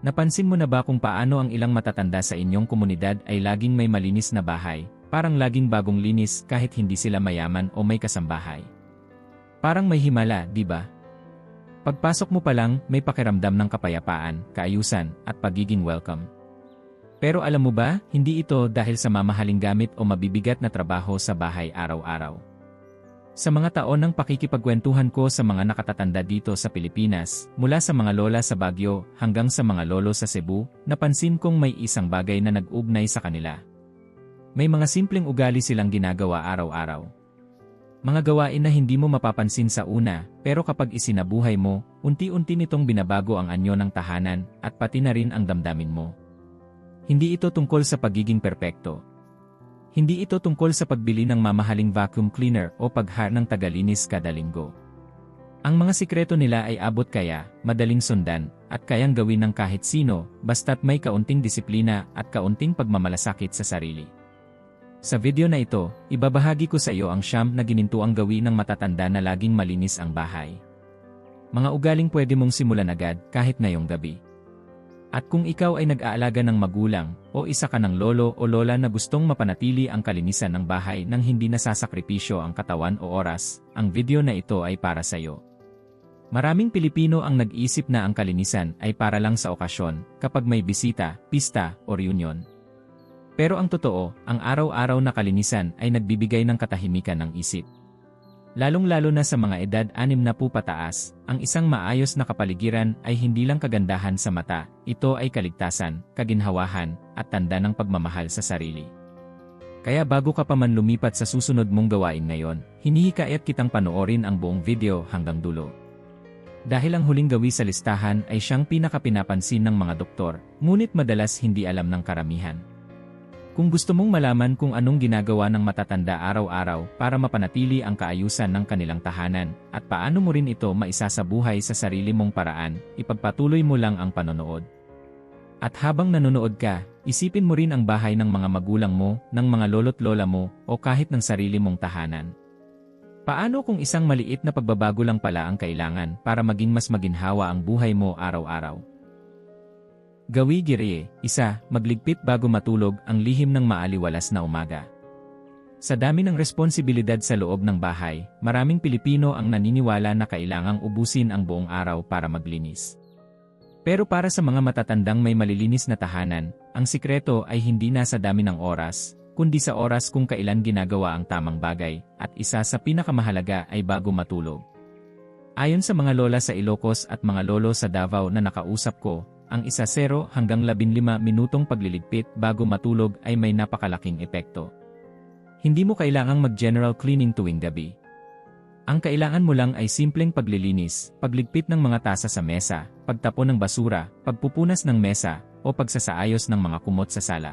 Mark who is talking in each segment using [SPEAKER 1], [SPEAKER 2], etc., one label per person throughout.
[SPEAKER 1] Napansin mo na ba kung paano ang ilang matatanda sa inyong komunidad ay laging may malinis na bahay, parang laging bagong linis kahit hindi sila mayaman o may kasambahay? Parang may himala, di ba? Pagpasok mo pa lang, may pakiramdam ng kapayapaan, kaayusan, at pagiging welcome. Pero alam mo ba, hindi ito dahil sa mamahaling gamit o mabibigat na trabaho sa bahay araw-araw. Sa mga taon ng pakikipagkwentuhan ko sa mga nakatatanda dito sa Pilipinas, mula sa mga lola sa Baguio hanggang sa mga lolo sa Cebu, napansin kong may isang bagay na nag-ugnay sa kanila. May mga simpleng ugali silang ginagawa araw-araw. Mga gawain na hindi mo mapapansin sa una, pero kapag isinabuhay mo, unti-unti nitong binabago ang anyo ng tahanan at pati na rin ang damdamin mo. Hindi ito tungkol sa pagiging perpekto, hindi ito tungkol sa pagbili ng mamahaling vacuum cleaner o paghar ng tagalinis kada linggo. Ang mga sikreto nila ay abot kaya, madaling sundan, at kayang gawin ng kahit sino, basta't may kaunting disiplina at kaunting pagmamalasakit sa sarili. Sa video na ito, ibabahagi ko sa iyo ang siyam na ginintuang gawin ng matatanda na laging malinis ang bahay. Mga ugaling pwede mong simulan agad kahit ngayong gabi. At kung ikaw ay nag-aalaga ng magulang, o isa ka ng lolo o lola na gustong mapanatili ang kalinisan ng bahay nang hindi nasasakripisyo ang katawan o oras, ang video na ito ay para sa iyo. Maraming Pilipino ang nag-isip na ang kalinisan ay para lang sa okasyon, kapag may bisita, pista, o reunion. Pero ang totoo, ang araw-araw na kalinisan ay nagbibigay ng katahimikan ng isip. Lalong-lalo na sa mga edad 60 na po pataas, ang isang maayos na kapaligiran ay hindi lang kagandahan sa mata, ito ay kaligtasan, kaginhawahan, at tanda ng pagmamahal sa sarili. Kaya bago ka pa man lumipat sa susunod mong gawain ngayon, hinihikayat kitang panoorin ang buong video hanggang dulo. Dahil ang huling gawi sa listahan ay siyang pinakapinapansin ng mga doktor, ngunit madalas hindi alam ng karamihan. Kung gusto mong malaman kung anong ginagawa ng matatanda araw-araw para mapanatili ang kaayusan ng kanilang tahanan at paano mo rin ito maisasabuhay sa sarili mong paraan, ipagpatuloy mo lang ang panonood. At habang nanonood ka, isipin mo rin ang bahay ng mga magulang mo, ng mga lolo't lola mo, o kahit ng sarili mong tahanan. Paano kung isang maliit na pagbabago lang pala ang kailangan para maging mas maginhawa ang buhay mo araw-araw? Gawi gire, isa, magligpit bago matulog ang lihim ng maaliwalas na umaga. Sa dami ng responsibilidad sa loob ng bahay, maraming Pilipino ang naniniwala na kailangang ubusin ang buong araw para maglinis. Pero para sa mga matatandang may malilinis na tahanan, ang sikreto ay hindi nasa dami ng oras, kundi sa oras kung kailan ginagawa ang tamang bagay, at isa sa pinakamahalaga ay bago matulog. Ayon sa mga lola sa Ilocos at mga lolo sa Davao na nakausap ko, ang isa 0 hanggang 15 minutong pagliligpit bago matulog ay may napakalaking epekto. Hindi mo kailangang mag-general cleaning tuwing gabi. Ang kailangan mo lang ay simpleng paglilinis, pagligpit ng mga tasa sa mesa, pagtapon ng basura, pagpupunas ng mesa, o pagsasaayos ng mga kumot sa sala.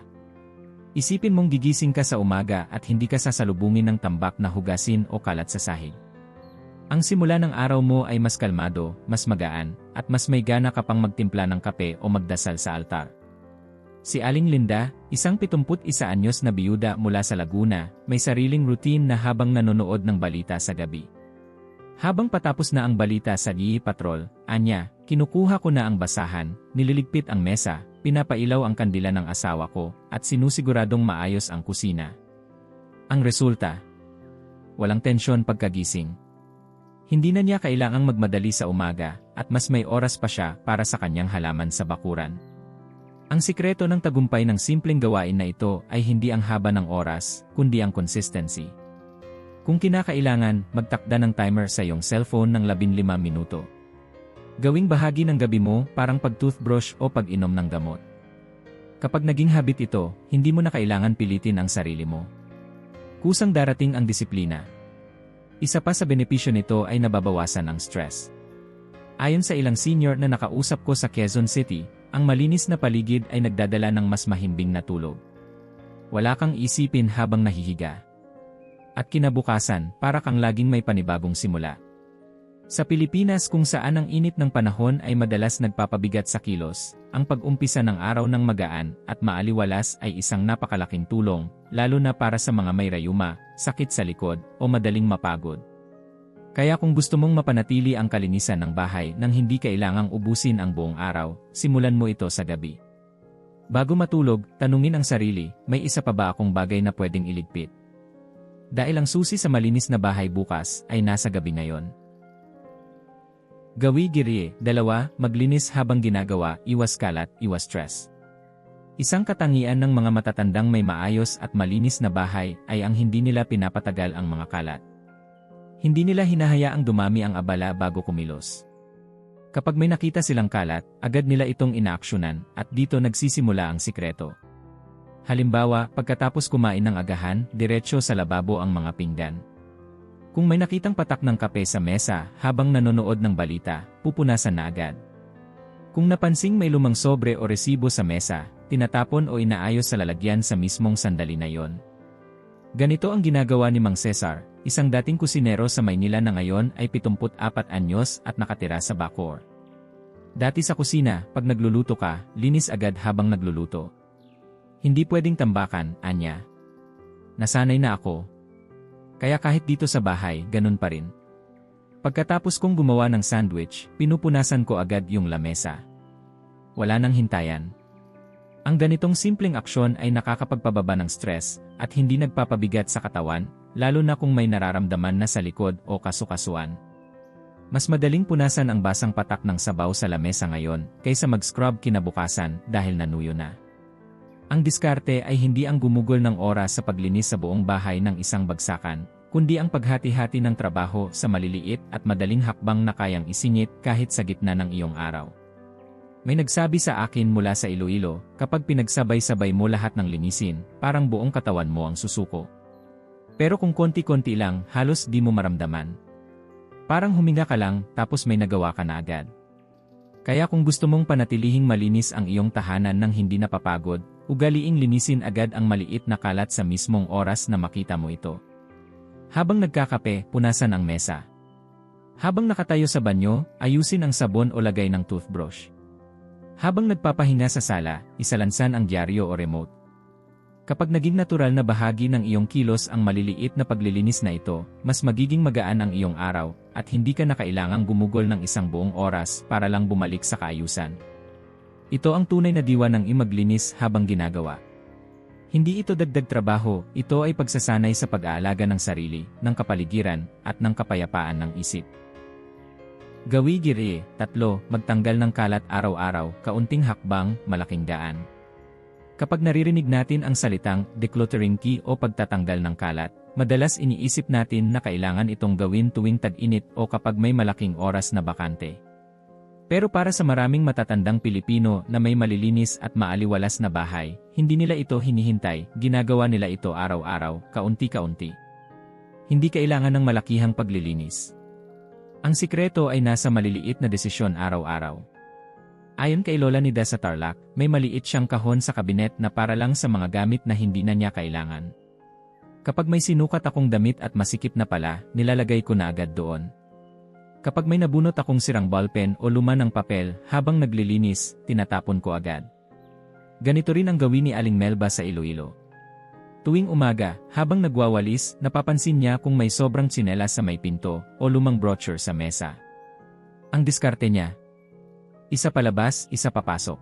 [SPEAKER 1] Isipin mong gigising ka sa umaga at hindi ka sasalubungin ng tambak na hugasin o kalat sa sahig. Ang simula ng araw mo ay mas kalmado, mas magaan, at mas may gana ka pang magtimpla ng kape o magdasal sa altar. Si Aling Linda, isang 71 anyos na biyuda mula sa Laguna, may sariling routine na habang nanonood ng balita sa gabi. Habang patapos na ang balita sa GE Patrol, anya, kinukuha ko na ang basahan, nililigpit ang mesa, pinapailaw ang kandila ng asawa ko, at sinusiguradong maayos ang kusina. Ang resulta, walang tensyon pagkagising. Hindi na niya kailangang magmadali sa umaga at mas may oras pa siya para sa kanyang halaman sa bakuran. Ang sikreto ng tagumpay ng simpleng gawain na ito ay hindi ang haba ng oras, kundi ang consistency. Kung kinakailangan, magtakda ng timer sa iyong cellphone ng 15 minuto. Gawing bahagi ng gabi mo parang pag-toothbrush o pag-inom ng gamot. Kapag naging habit ito, hindi mo na kailangan pilitin ang sarili mo. Kusang darating ang disiplina, isa pa sa benepisyo nito ay nababawasan ang stress. Ayon sa ilang senior na nakausap ko sa Quezon City, ang malinis na paligid ay nagdadala ng mas mahimbing na tulog. Wala kang isipin habang nahihiga. At kinabukasan, para kang laging may panibagong simula. Sa Pilipinas kung saan ang init ng panahon ay madalas nagpapabigat sa kilos, ang pag-umpisa ng araw ng magaan at maaliwalas ay isang napakalaking tulong, lalo na para sa mga may rayuma, sakit sa likod, o madaling mapagod. Kaya kung gusto mong mapanatili ang kalinisan ng bahay nang hindi kailangang ubusin ang buong araw, simulan mo ito sa gabi. Bago matulog, tanungin ang sarili, may isa pa ba akong bagay na pwedeng iligpit? Dahil ang susi sa malinis na bahay bukas ay nasa gabi ngayon. Gawi giri, dalawa, maglinis habang ginagawa, iwas kalat, iwas stress. Isang katangian ng mga matatandang may maayos at malinis na bahay ay ang hindi nila pinapatagal ang mga kalat. Hindi nila hinahayaang dumami ang abala bago kumilos. Kapag may nakita silang kalat, agad nila itong inaaksyonan at dito nagsisimula ang sikreto. Halimbawa, pagkatapos kumain ng agahan, diretsyo sa lababo ang mga pinggan. Kung may nakitang patak ng kape sa mesa habang nanonood ng balita, pupunasan na agad. Kung napansing may lumang sobre o resibo sa mesa, tinatapon o inaayos sa lalagyan sa mismong sandali na yon. Ganito ang ginagawa ni Mang Cesar, isang dating kusinero sa Maynila na ngayon ay 74 anyos at nakatira sa Bacoor. Dati sa kusina, pag nagluluto ka, linis agad habang nagluluto. Hindi pwedeng tambakan, anya. Nasanay na ako. Kaya kahit dito sa bahay, ganun pa rin. Pagkatapos kong gumawa ng sandwich, pinupunasan ko agad yung lamesa. Wala nang hintayan. Ang ganitong simpleng aksyon ay nakakapagpababa ng stress at hindi nagpapabigat sa katawan, lalo na kung may nararamdaman na sa likod o kasukasuan. Mas madaling punasan ang basang patak ng sabaw sa lamesa ngayon kaysa mag-scrub kinabukasan dahil nanuyo na. Ang diskarte ay hindi ang gumugol ng oras sa paglinis sa buong bahay ng isang bagsakan, kundi ang paghati-hati ng trabaho sa maliliit at madaling hakbang na kayang isingit kahit sa gitna ng iyong araw. May nagsabi sa akin mula sa Iloilo, kapag pinagsabay-sabay mo lahat ng linisin, parang buong katawan mo ang susuko. Pero kung konti-konti lang, halos di mo maramdaman. Parang huminga ka lang, tapos may nagawa ka na agad. Kaya kung gusto mong panatilihing malinis ang iyong tahanan ng hindi napapagod, ugaliing linisin agad ang maliit na kalat sa mismong oras na makita mo ito. Habang nagkakape, punasan ang mesa. Habang nakatayo sa banyo, ayusin ang sabon o lagay ng toothbrush. Habang nagpapahinga sa sala, isalansan ang dyaryo o remote. Kapag naging natural na bahagi ng iyong kilos ang maliliit na paglilinis na ito, mas magiging magaan ang iyong araw, at hindi ka na kailangang gumugol ng isang buong oras para lang bumalik sa kaayusan. Ito ang tunay na diwa ng imaglinis habang ginagawa. Hindi ito dagdag trabaho, ito ay pagsasanay sa pag-aalaga ng sarili, ng kapaligiran, at ng kapayapaan ng isip. Gawi giri, tatlo, magtanggal ng kalat araw-araw, kaunting hakbang, malaking daan. Kapag naririnig natin ang salitang decluttering key o pagtatanggal ng kalat, madalas iniisip natin na kailangan itong gawin tuwing tag-init o kapag may malaking oras na bakante. Pero para sa maraming matatandang Pilipino na may malilinis at maaliwalas na bahay, hindi nila ito hinihintay, ginagawa nila ito araw-araw, kaunti-kaunti. Hindi kailangan ng malakihang paglilinis. Ang sikreto ay nasa maliliit na desisyon araw-araw. Ayon kay Lola ni sa Tarlac, may maliit siyang kahon sa kabinet na para lang sa mga gamit na hindi na niya kailangan. Kapag may sinukat akong damit at masikip na pala, nilalagay ko na agad doon. Kapag may nabunot akong sirang ballpen o luma ng papel habang naglilinis, tinatapon ko agad. Ganito rin ang gawin ni Aling Melba sa Iloilo. Tuwing umaga, habang nagwawalis, napapansin niya kung may sobrang tsinelas sa may pinto o lumang brochure sa mesa. Ang diskarte niya, isa palabas, isa papasok.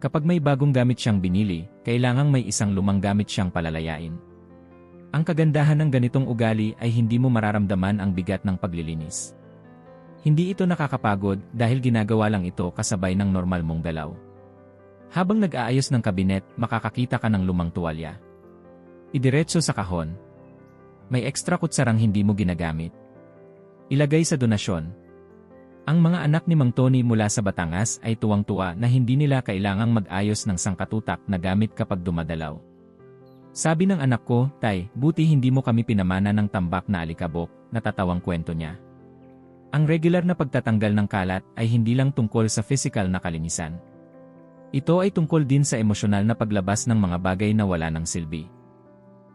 [SPEAKER 1] Kapag may bagong gamit siyang binili, kailangang may isang lumang gamit siyang palalayain. Ang kagandahan ng ganitong ugali ay hindi mo mararamdaman ang bigat ng paglilinis. Hindi ito nakakapagod dahil ginagawa lang ito kasabay ng normal mong galaw. Habang nag-aayos ng kabinet, makakakita ka ng lumang tuwalya. Idiretso sa kahon. May ekstra kutsarang hindi mo ginagamit. Ilagay sa donasyon. Ang mga anak ni Mang Tony mula sa Batangas ay tuwang-tuwa na hindi nila kailangang mag-ayos ng sangkatutak na gamit kapag dumadalaw. Sabi ng anak ko, Tay, buti hindi mo kami pinamana ng tambak na alikabok, natatawang kwento niya. Ang regular na pagtatanggal ng kalat ay hindi lang tungkol sa physical na kalinisan. Ito ay tungkol din sa emosyonal na paglabas ng mga bagay na wala ng silbi.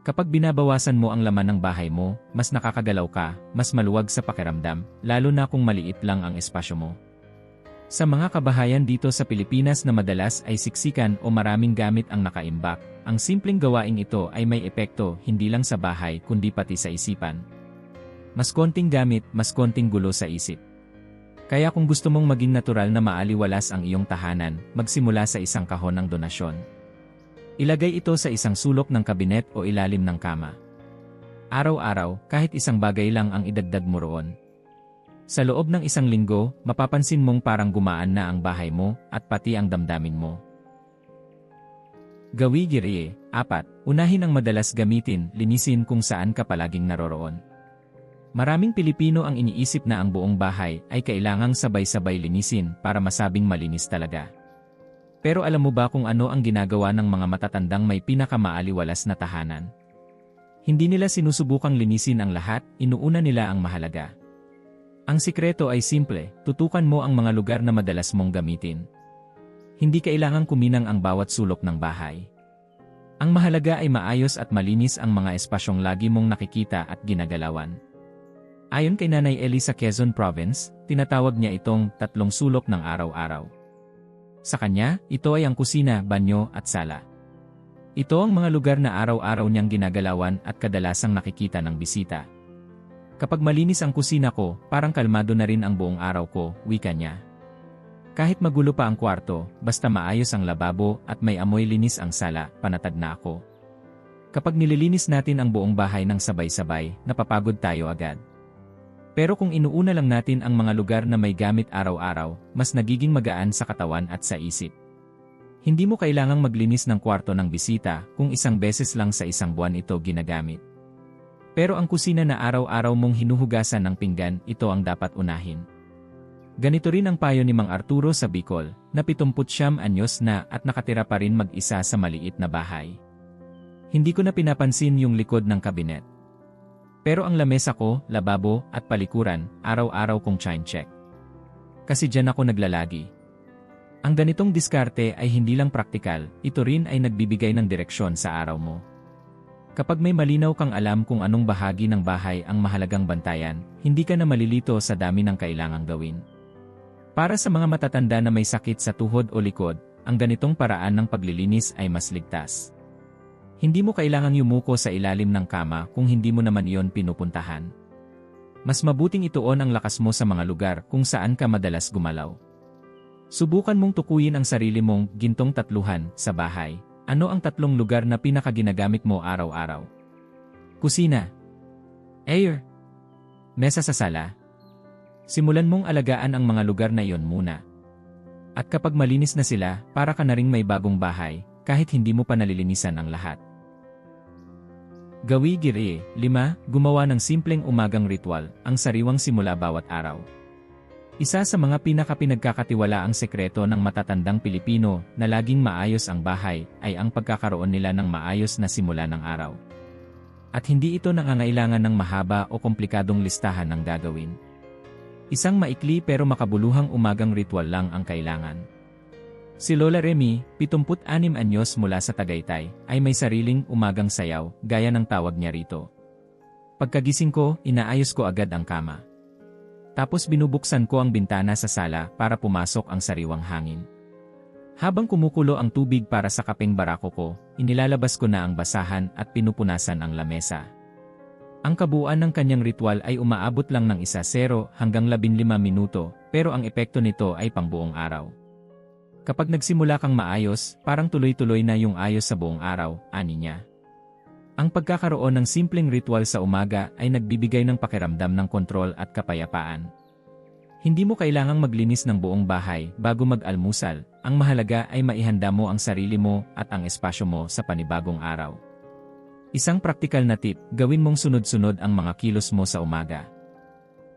[SPEAKER 1] Kapag binabawasan mo ang laman ng bahay mo, mas nakakagalaw ka, mas maluwag sa pakiramdam, lalo na kung maliit lang ang espasyo mo. Sa mga kabahayan dito sa Pilipinas na madalas ay siksikan o maraming gamit ang nakaimbak, ang simpleng gawaing ito ay may epekto hindi lang sa bahay kundi pati sa isipan. Mas konting gamit, mas konting gulo sa isip. Kaya kung gusto mong maging natural na maaliwalas ang iyong tahanan, magsimula sa isang kahon ng donasyon. Ilagay ito sa isang sulok ng kabinet o ilalim ng kama. Araw-araw, kahit isang bagay lang ang idagdag mo roon. Sa loob ng isang linggo, mapapansin mong parang gumaan na ang bahay mo at pati ang damdamin mo. Gawi Girie, 4. Unahin ang madalas gamitin, linisin kung saan ka palaging naroroon. Maraming Pilipino ang iniisip na ang buong bahay ay kailangang sabay-sabay linisin para masabing malinis talaga. Pero alam mo ba kung ano ang ginagawa ng mga matatandang may pinakamaaliwalas na tahanan? Hindi nila sinusubukang linisin ang lahat, inuuna nila ang mahalaga. Ang sikreto ay simple, tutukan mo ang mga lugar na madalas mong gamitin. Hindi kailangang kuminang ang bawat sulok ng bahay. Ang mahalaga ay maayos at malinis ang mga espasyong lagi mong nakikita at ginagalawan. Ayon kay Nanay Eli sa Quezon Province, tinatawag niya itong tatlong sulok ng araw-araw. Sa kanya, ito ay ang kusina, banyo at sala. Ito ang mga lugar na araw-araw niyang ginagalawan at kadalasang nakikita ng bisita. Kapag malinis ang kusina ko, parang kalmado na rin ang buong araw ko, wika niya. Kahit magulo pa ang kwarto, basta maayos ang lababo at may amoy linis ang sala, panatag na ako. Kapag nililinis natin ang buong bahay ng sabay-sabay, napapagod tayo agad. Pero kung inuuna lang natin ang mga lugar na may gamit araw-araw, mas nagiging magaan sa katawan at sa isip. Hindi mo kailangang maglinis ng kwarto ng bisita kung isang beses lang sa isang buwan ito ginagamit. Pero ang kusina na araw-araw mong hinuhugasan ng pinggan, ito ang dapat unahin. Ganito rin ang payo ni Mang Arturo sa Bicol, na 70 anyos na at nakatira pa rin mag-isa sa maliit na bahay. Hindi ko na pinapansin yung likod ng kabinet. Pero ang lamesa ko, lababo, at palikuran, araw-araw kong chine check. Kasi dyan ako naglalagi. Ang ganitong diskarte ay hindi lang praktikal, ito rin ay nagbibigay ng direksyon sa araw mo. Kapag may malinaw kang alam kung anong bahagi ng bahay ang mahalagang bantayan, hindi ka na malilito sa dami ng kailangang gawin. Para sa mga matatanda na may sakit sa tuhod o likod, ang ganitong paraan ng paglilinis ay mas ligtas. Hindi mo kailangang yumuko sa ilalim ng kama kung hindi mo naman iyon pinupuntahan. Mas mabuting ituon ang lakas mo sa mga lugar kung saan ka madalas gumalaw. Subukan mong tukuyin ang sarili mong gintong tatluhan sa bahay. Ano ang tatlong lugar na pinakaginagamit mo araw-araw? Kusina. Air. Mesa sa sala. Simulan mong alagaan ang mga lugar na iyon muna. At kapag malinis na sila, para ka na ring may bagong bahay, kahit hindi mo pa nalilinisan ang lahat. Gawi Giri, 5. Gumawa ng simpleng umagang ritual, ang sariwang simula bawat araw. Isa sa mga pinakapinagkakatiwala ang sekreto ng matatandang Pilipino na laging maayos ang bahay ay ang pagkakaroon nila ng maayos na simula ng araw. At hindi ito nangangailangan ng mahaba o komplikadong listahan ng gagawin. Isang maikli pero makabuluhang umagang ritual lang ang kailangan. Si Lola Remy, 76 anyos mula sa Tagaytay, ay may sariling umagang sayaw, gaya ng tawag niya rito. Pagkagising ko, inaayos ko agad ang kama. Tapos binubuksan ko ang bintana sa sala para pumasok ang sariwang hangin. Habang kumukulo ang tubig para sa kapeng barako ko, inilalabas ko na ang basahan at pinupunasan ang lamesa. Ang kabuuan ng kanyang ritual ay umaabot lang ng isa 0 hanggang 15 minuto, pero ang epekto nito ay pangbuong araw. Kapag nagsimula kang maayos, parang tuloy-tuloy na yung ayos sa buong araw, ani niya. Ang pagkakaroon ng simpleng ritual sa umaga ay nagbibigay ng pakiramdam ng kontrol at kapayapaan. Hindi mo kailangang maglinis ng buong bahay bago mag-almusal, ang mahalaga ay maihanda mo ang sarili mo at ang espasyo mo sa panibagong araw. Isang praktikal na tip, gawin mong sunod-sunod ang mga kilos mo sa umaga.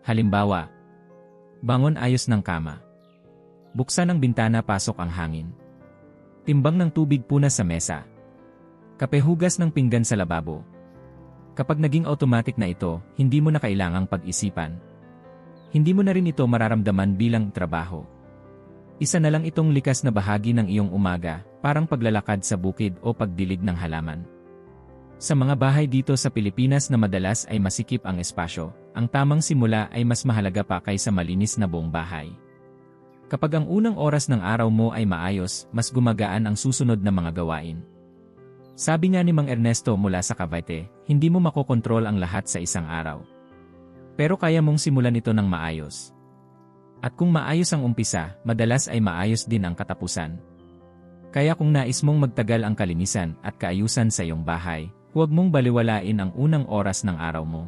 [SPEAKER 1] Halimbawa, bangon ayos ng kama. Buksan ang bintana pasok ang hangin. Timbang ng tubig puna sa mesa. Kapehugas ng pinggan sa lababo. Kapag naging automatic na ito, hindi mo na kailangang pag-isipan. Hindi mo na rin ito mararamdaman bilang trabaho. Isa na lang itong likas na bahagi ng iyong umaga, parang paglalakad sa bukid o pagdilig ng halaman. Sa mga bahay dito sa Pilipinas na madalas ay masikip ang espasyo, ang tamang simula ay mas mahalaga pa kaysa malinis na buong bahay. Kapag ang unang oras ng araw mo ay maayos, mas gumagaan ang susunod na mga gawain. Sabi nga ni Mang Ernesto mula sa Cavite, hindi mo makokontrol ang lahat sa isang araw. Pero kaya mong simulan ito ng maayos. At kung maayos ang umpisa, madalas ay maayos din ang katapusan. Kaya kung nais mong magtagal ang kalinisan at kaayusan sa iyong bahay, huwag mong baliwalain ang unang oras ng araw mo.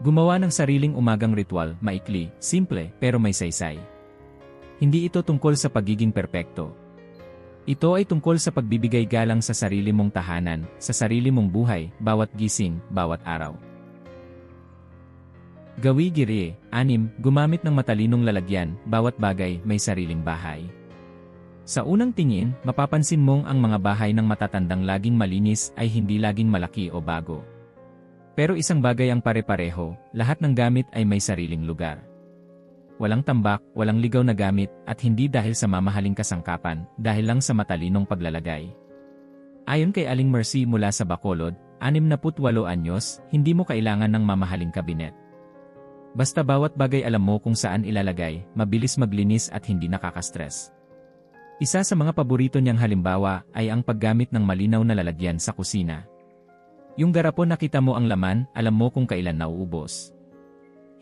[SPEAKER 1] Gumawa ng sariling umagang ritual, maikli, simple, pero may saysay. Hindi ito tungkol sa pagiging perpekto. Ito ay tungkol sa pagbibigay galang sa sarili mong tahanan, sa sarili mong buhay, bawat gising, bawat araw. Gawi giri, anim, gumamit ng matalinong lalagyan, bawat bagay may sariling bahay. Sa unang tingin, mapapansin mong ang mga bahay ng matatandang laging malinis ay hindi laging malaki o bago. Pero isang bagay ang pare-pareho, lahat ng gamit ay may sariling lugar. Walang tambak, walang ligaw na gamit, at hindi dahil sa mamahaling kasangkapan, dahil lang sa matalinong paglalagay. Ayon kay Aling Mercy mula sa Bacolod, 68 anyos, hindi mo kailangan ng mamahaling kabinet. Basta bawat bagay alam mo kung saan ilalagay, mabilis maglinis at hindi nakakastress. Isa sa mga paborito niyang halimbawa ay ang paggamit ng malinaw na lalagyan sa kusina. Yung garapon nakita mo ang laman, alam mo kung kailan nauubos.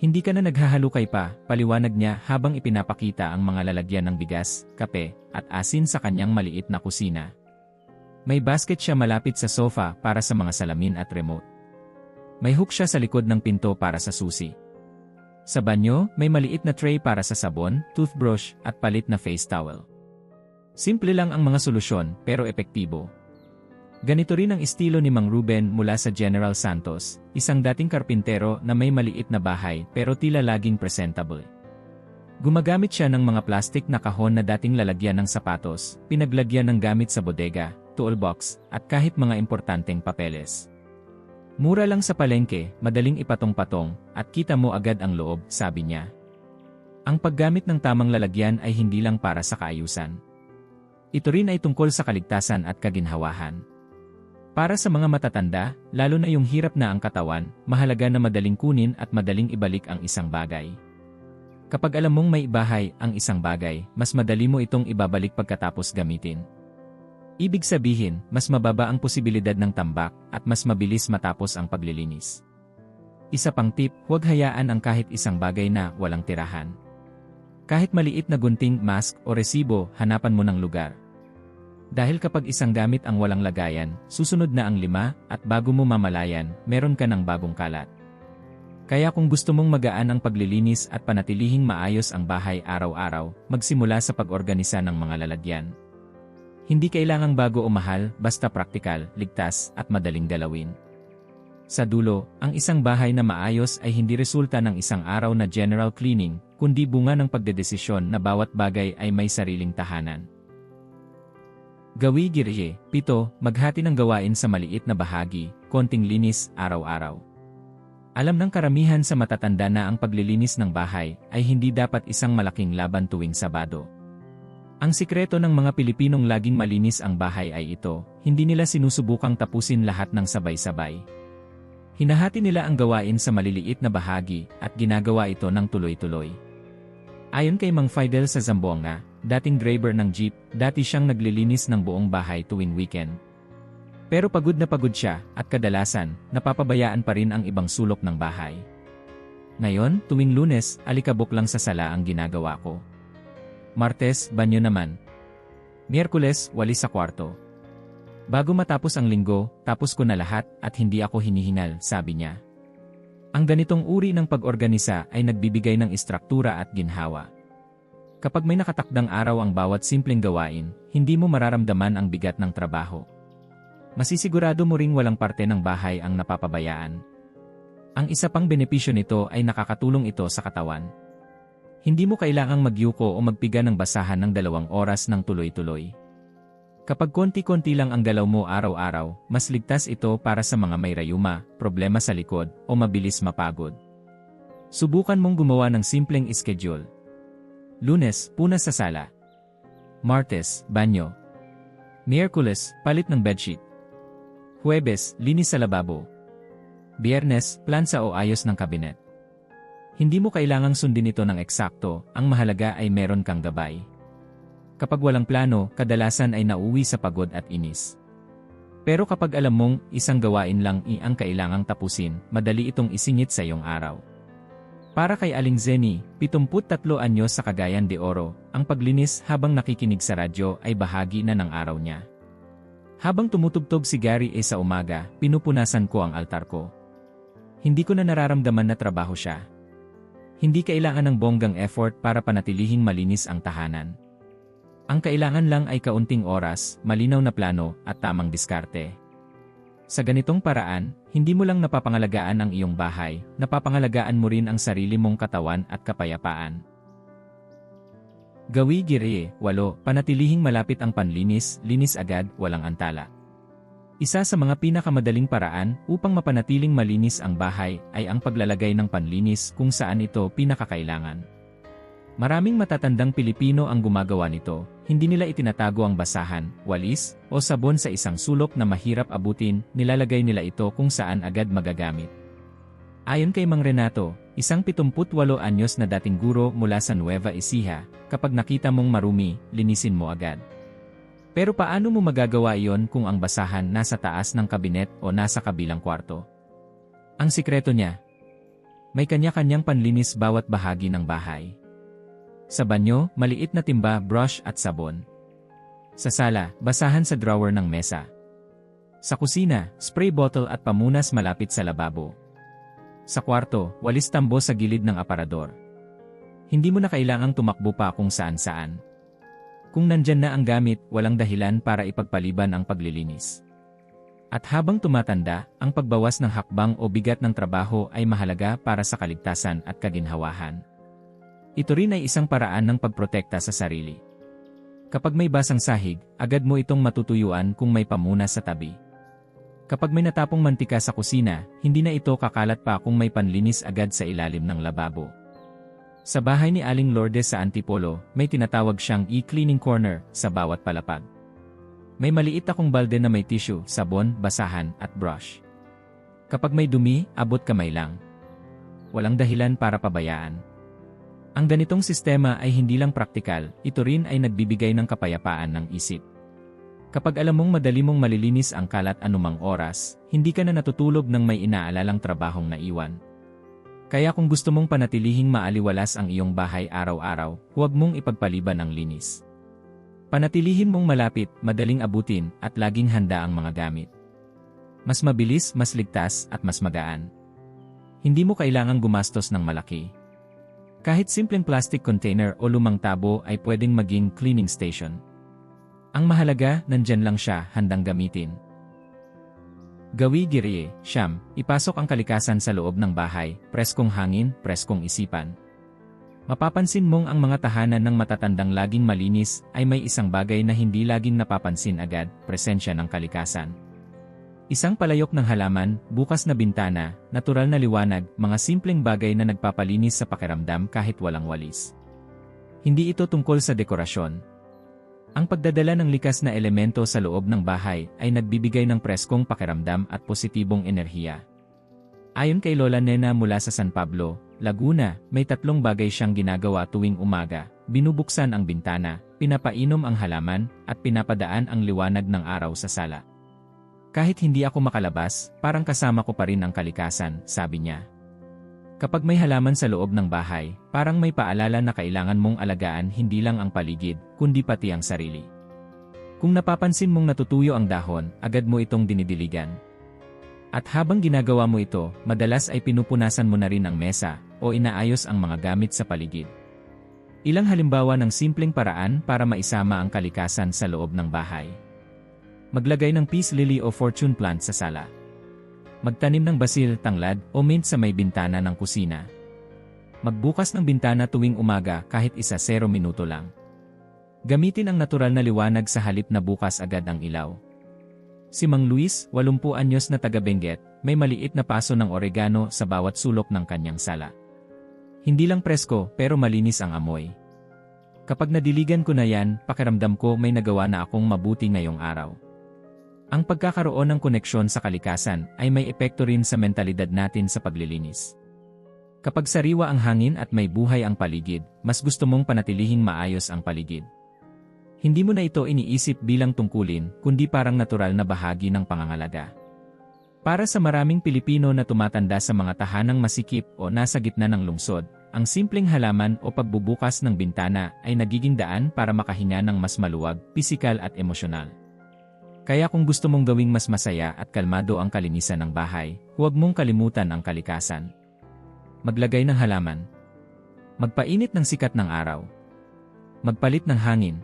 [SPEAKER 1] Hindi ka na naghahalukay pa, paliwanag niya habang ipinapakita ang mga lalagyan ng bigas, kape, at asin sa kanyang maliit na kusina. May basket siya malapit sa sofa para sa mga salamin at remote. May hook siya sa likod ng pinto para sa susi. Sa banyo, may maliit na tray para sa sabon, toothbrush, at palit na face towel. Simple lang ang mga solusyon pero epektibo. Ganito rin ang estilo ni Mang Ruben mula sa General Santos, isang dating karpintero na may maliit na bahay pero tila laging presentable. Gumagamit siya ng mga plastik na kahon na dating lalagyan ng sapatos, pinaglagyan ng gamit sa bodega, toolbox, at kahit mga importanteng papeles. Mura lang sa palengke, madaling ipatong-patong, at kita mo agad ang loob, sabi niya. Ang paggamit ng tamang lalagyan ay hindi lang para sa kaayusan. Ito rin ay tungkol sa kaligtasan at kaginhawahan. Para sa mga matatanda, lalo na yung hirap na ang katawan, mahalaga na madaling kunin at madaling ibalik ang isang bagay. Kapag alam mong may bahay ang isang bagay, mas madali mo itong ibabalik pagkatapos gamitin. Ibig sabihin, mas mababa ang posibilidad ng tambak at mas mabilis matapos ang paglilinis. Isa pang tip, huwag hayaan ang kahit isang bagay na walang tirahan. Kahit maliit na gunting, mask o resibo, hanapan mo ng lugar. Dahil kapag isang gamit ang walang lagayan, susunod na ang lima, at bago mo mamalayan, meron ka ng bagong kalat. Kaya kung gusto mong magaan ang paglilinis at panatilihing maayos ang bahay araw-araw, magsimula sa pag-organisa ng mga lalagyan. Hindi kailangang bago o mahal, basta praktikal, ligtas, at madaling galawin. Sa dulo, ang isang bahay na maayos ay hindi resulta ng isang araw na general cleaning, kundi bunga ng pagdedesisyon na bawat bagay ay may sariling tahanan. Gawi Girye, pito, maghati ng gawain sa maliit na bahagi, konting linis, araw-araw. Alam ng karamihan sa matatanda na ang paglilinis ng bahay ay hindi dapat isang malaking laban tuwing Sabado. Ang sikreto ng mga Pilipinong laging malinis ang bahay ay ito, hindi nila sinusubukang tapusin lahat ng sabay-sabay. Hinahati nila ang gawain sa maliliit na bahagi at ginagawa ito ng tuloy-tuloy. Ayon kay Mang Fidel sa Zamboanga, dating driver ng jeep, dati siyang naglilinis ng buong bahay tuwing weekend. Pero pagod na pagod siya at kadalasan, napapabayaan pa rin ang ibang sulok ng bahay. Ngayon, tuwing lunes, alikabok lang sa sala ang ginagawa ko. Martes, banyo naman. Miyerkules, walis sa kwarto. Bago matapos ang linggo, tapos ko na lahat at hindi ako hinihingal, sabi niya. Ang ganitong uri ng pag-organisa ay nagbibigay ng istruktura at ginhawa. Kapag may nakatakdang araw ang bawat simpleng gawain, hindi mo mararamdaman ang bigat ng trabaho. Masisigurado mo ring walang parte ng bahay ang napapabayaan. Ang isa pang benepisyo nito ay nakakatulong ito sa katawan. Hindi mo kailangang magyuko o magpiga ng basahan ng dalawang oras ng tuloy-tuloy. Kapag konti-konti lang ang galaw mo araw-araw, mas ligtas ito para sa mga may rayuma, problema sa likod, o mabilis mapagod. Subukan mong gumawa ng simpleng schedule. Lunes, puna sa sala. Martes, banyo. Miyerkules, palit ng bedsheet. Huwebes, linis sa lababo. Biyernes, plansa o ayos ng kabinet. Hindi mo kailangang sundin ito ng eksakto, ang mahalaga ay meron kang gabay. Kapag walang plano, kadalasan ay nauwi sa pagod at inis. Pero kapag alam mong isang gawain lang i ang kailangang tapusin, madali itong isingit sa iyong araw. Para kay Aling Zeni, 73 anyos sa Cagayan de Oro, ang paglinis habang nakikinig sa radyo ay bahagi na ng araw niya. Habang tumutugtog si Gary A sa umaga, pinupunasan ko ang altar ko. Hindi ko na nararamdaman na trabaho siya. Hindi kailangan ng bonggang effort para panatilihing malinis ang tahanan. Ang kailangan lang ay kaunting oras, malinaw na plano, at tamang diskarte. Sa ganitong paraan, hindi mo lang napapangalagaan ang iyong bahay, napapangalagaan mo rin ang sarili mong katawan at kapayapaan. Gawi giri, 8. Panatilihing malapit ang panlinis, linis agad, walang antala. Isa sa mga pinakamadaling paraan upang mapanatiling malinis ang bahay ay ang paglalagay ng panlinis kung saan ito pinakakailangan. Maraming matatandang Pilipino ang gumagawa nito, hindi nila itinatago ang basahan, walis, o sabon sa isang sulok na mahirap abutin, nilalagay nila ito kung saan agad magagamit. Ayon kay Mang Renato, isang 78 anyos na dating guro mula sa Nueva Ecija, kapag nakita mong marumi, linisin mo agad. Pero paano mo magagawa iyon kung ang basahan nasa taas ng kabinet o nasa kabilang kwarto? Ang sikreto niya, may kanya-kanyang panlinis bawat bahagi ng bahay. Sa banyo, maliit na timba, brush at sabon. Sa sala, basahan sa drawer ng mesa. Sa kusina, spray bottle at pamunas malapit sa lababo. Sa kwarto, walis tambo sa gilid ng aparador. Hindi mo na kailangang tumakbo pa kung saan-saan. Kung nandyan na ang gamit, walang dahilan para ipagpaliban ang paglilinis. At habang tumatanda, ang pagbawas ng hakbang o bigat ng trabaho ay mahalaga para sa kaligtasan at kaginhawahan. Ito rin ay isang paraan ng pagprotekta sa sarili. Kapag may basang sahig, agad mo itong matutuyuan kung may pamunas sa tabi. Kapag may natapong mantika sa kusina, hindi na ito kakalat pa kung may panlinis agad sa ilalim ng lababo. Sa bahay ni Aling Lourdes sa Antipolo, may tinatawag siyang e-cleaning corner sa bawat palapag. May maliit akong balde na may tissue, sabon, basahan, at brush. Kapag may dumi, abot kamay lang. Walang dahilan para pabayaan. Ang ganitong sistema ay hindi lang praktikal, ito rin ay nagbibigay ng kapayapaan ng isip. Kapag alam mong madali mong malilinis ang kalat anumang oras, hindi ka na natutulog ng may inaalalang trabahong naiwan. Kaya kung gusto mong panatilihing maaliwalas ang iyong bahay araw-araw, huwag mong ipagpaliban ang linis. Panatilihin mong malapit, madaling abutin, at laging handa ang mga gamit. Mas mabilis, mas ligtas, at mas magaan. Hindi mo kailangang gumastos ng malaki. Kahit simpleng plastic container o lumang tabo ay pwedeng maging cleaning station. Ang mahalaga, nandyan lang siya, handang gamitin. Gawi Girie, Siyam, ipasok ang kalikasan sa loob ng bahay, preskong hangin, preskong isipan. Mapapansin mong ang mga tahanan ng matatandang laging malinis ay may isang bagay na hindi laging napapansin agad, presensya ng kalikasan. Isang palayok ng halaman, bukas na bintana, natural na liwanag, mga simpleng bagay na nagpapalinis sa pakiramdam kahit walang walis. Hindi ito tungkol sa dekorasyon. Ang pagdadala ng likas na elemento sa loob ng bahay ay nagbibigay ng preskong pakiramdam at positibong enerhiya. Ayon kay Lola Nena mula sa San Pablo, Laguna, may tatlong bagay siyang ginagawa tuwing umaga, binubuksan ang bintana, pinapainom ang halaman, at pinapadaan ang liwanag ng araw sa sala. Kahit hindi ako makalabas, parang kasama ko pa rin ang kalikasan, sabi niya. Kapag may halaman sa loob ng bahay, parang may paalala na kailangan mong alagaan hindi lang ang paligid, kundi pati ang sarili. Kung napapansin mong natutuyo ang dahon, agad mo itong dinidiligan. At habang ginagawa mo ito, madalas ay pinupunasan mo na rin ang mesa o inaayos ang mga gamit sa paligid. Ilang halimbawa ng simpleng paraan para maisama ang kalikasan sa loob ng bahay. Maglagay ng peace lily o fortune plant sa sala. Magtanim ng basil, tanglad, o mint sa may bintana ng kusina. Magbukas ng bintana tuwing umaga kahit isa 0 minuto lang. Gamitin ang natural na liwanag sa halip na bukas agad ang ilaw. Si Mang Luis, 80 anyos na taga Benguet, may maliit na paso ng oregano sa bawat sulok ng kanyang sala. Hindi lang presko pero malinis ang amoy. Kapag nadiligan ko na yan, pakiramdam ko may nagawa na akong mabuti ngayong araw. Ang pagkakaroon ng koneksyon sa kalikasan ay may epekto rin sa mentalidad natin sa paglilinis. Kapag sariwa ang hangin at may buhay ang paligid, mas gusto mong panatilihing maayos ang paligid. Hindi mo na ito iniisip bilang tungkulin, kundi parang natural na bahagi ng pangangalaga. Para sa maraming Pilipino na tumatanda sa mga tahanang masikip o nasa gitna ng lungsod, ang simpleng halaman o pagbubukas ng bintana ay nagiging daan para makahinga ng mas maluwag, pisikal at emosyonal. Kaya kung gusto mong gawing mas masaya at kalmado ang kalinisan ng bahay, huwag mong kalimutan ang kalikasan. Maglagay ng halaman. Magpainit ng sikat ng araw. Magpalit ng hangin.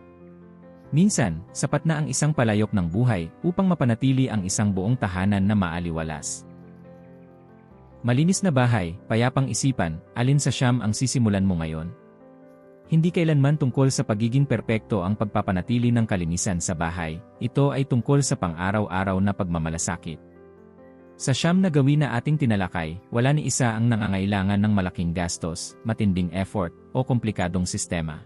[SPEAKER 1] Minsan, sapat na ang isang palayok ng buhay upang mapanatili ang isang buong tahanan na maaliwalas. Malinis na bahay, payapang isipan, alin sa siyam ang sisimulan mo ngayon? Hindi kailanman tungkol sa pagiging perpekto ang pagpapanatili ng kalinisan sa bahay, ito ay tungkol sa pang-araw-araw na pagmamalasakit. Sa siyam na gawin na ating tinalakay, wala ni isa ang nangangailangan ng malaking gastos, matinding effort, o komplikadong sistema.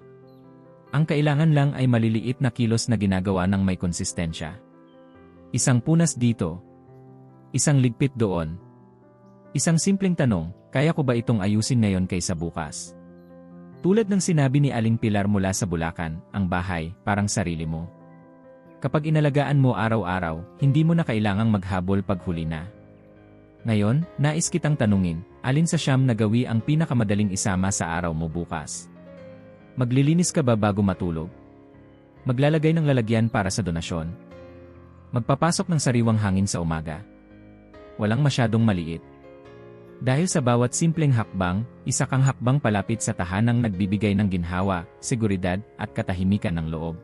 [SPEAKER 1] Ang kailangan lang ay maliliit na kilos na ginagawa ng may konsistensya. Isang punas dito. Isang ligpit doon. Isang simpleng tanong, kaya ko ba itong ayusin ngayon kaysa bukas? Tulad ng sinabi ni Aling Pilar mula sa Bulacan, ang bahay, parang sarili mo. Kapag inalagaan mo araw-araw, hindi mo na kailangang maghabol paghuli na. Ngayon, nais kitang tanungin, alin sa siyam na gawi ang pinakamadaling isama sa araw mo bukas? Maglilinis ka ba bago matulog? Maglalagay ng lalagyan para sa donasyon? Magpapasok ng sariwang hangin sa umaga? Walang masyadong maliit. Dahil sa bawat simpleng hakbang, isa kang hakbang palapit sa tahanang nagbibigay ng ginhawa, seguridad, at katahimikan ng loob.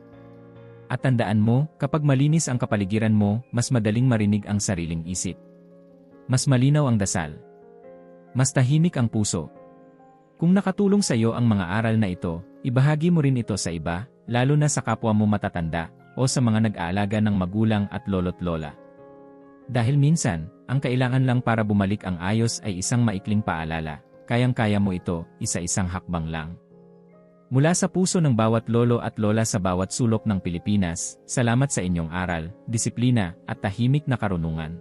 [SPEAKER 1] At tandaan mo, kapag malinis ang kapaligiran mo, mas madaling marinig ang sariling isip. Mas malinaw ang dasal. Mas tahimik ang puso. Kung nakatulong sa iyo ang mga aral na ito, ibahagi mo rin ito sa iba, lalo na sa kapwa mo matatanda o sa mga nag-aalaga ng magulang at lolo't lola. Dahil minsan, ang kailangan lang para bumalik ang ayos ay isang maikling paalala, kayang-kaya mo ito, isa-isang hakbang lang. Mula sa puso ng bawat lolo at lola sa bawat sulok ng Pilipinas, salamat sa inyong aral, disiplina, at tahimik na karunungan.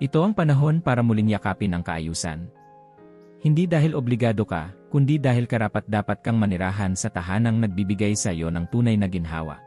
[SPEAKER 1] Ito ang panahon para muling yakapin ang kaayusan. Hindi dahil obligado ka, kundi dahil karapat dapat kang manirahan sa tahanang nagbibigay sa iyo ng tunay na ginhawa.